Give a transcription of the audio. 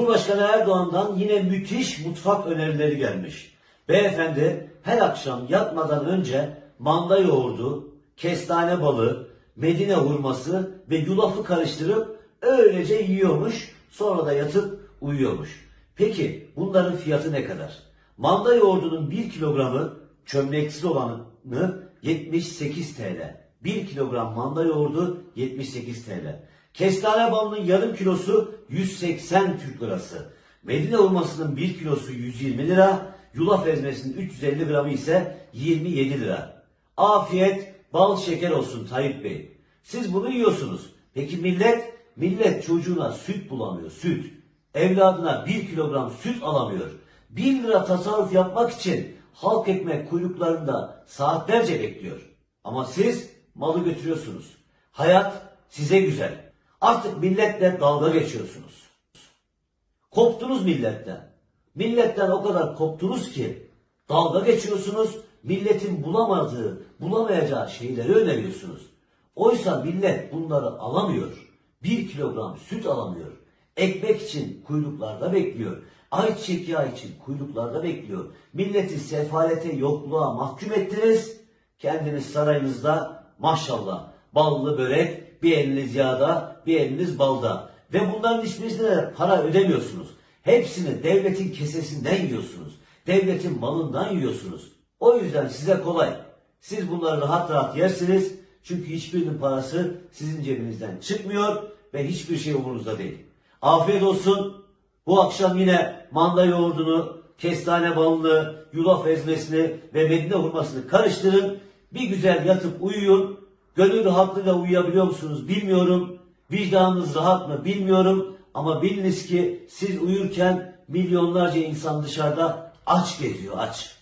Cumhurbaşkanı Erdoğan'dan yine müthiş mutfak önerileri gelmiş. Beyefendi her akşam yatmadan önce manda yoğurdu, kestane balı, medine hurması ve yulafı karıştırıp öylece yiyormuş, sonra da yatıp uyuyormuş. Peki bunların fiyatı ne kadar? Manda yoğurdunun 1 kilogramı çömleksiz olanı 78 TL. 1 kilogram manda yoğurdu 78 TL. Kestane balının yarım kilosu 180 Türk lirası. Medine hurmasının 1 kilosu 120 lira. Yulaf ezmesinin 350 gramı ise 27 lira. Afiyet bal şeker olsun Tayyip Bey. Siz bunu yiyorsunuz. Peki millet? Millet çocuğuna süt bulamıyor, süt. Evladına 1 kilogram süt alamıyor. 1 lira tasarruf yapmak için halk ekmek kuyruklarında saatlerce bekliyor. Ama siz malı götürüyorsunuz. Hayat size güzel. Artık milletle dalga geçiyorsunuz. Koptunuz milletten. Milletten o kadar koptunuz ki dalga geçiyorsunuz. Milletin bulamadığı, bulamayacağı şeyleri öneriyorsunuz. Oysa millet bunları alamıyor. Bir kilogram süt alamıyor. Ekmek için kuyruklarda bekliyor. Ayçiçek yağı için kuyruklarda bekliyor. Milleti sefalete, yokluğa mahkum ettiniz. Kendiniz sarayınızda maşallah ballı börek, bir eliniz yağda, bir eliniz balda. Ve bunların hiçbirisine de para ödemiyorsunuz. Hepsini devletin kesesinden yiyorsunuz. Devletin malından yiyorsunuz. O yüzden size kolay. Siz bunları rahat rahat yersiniz. Çünkü hiçbirinin parası sizin cebinizden çıkmıyor ve hiçbir şey umurunuzda değil. Afiyet olsun. Bu akşam yine manda yoğurdunu, kestane balını, yulaf ezmesini ve medine hurmasını karıştırın. Bir güzel yatıp uyuyun. Gönül rahatlığıyla uyuyabiliyor musunuz bilmiyorum. Vicdanınız rahat mı bilmiyorum. Ama biliniz ki siz uyurken milyonlarca insan dışarıda aç geziyor aç.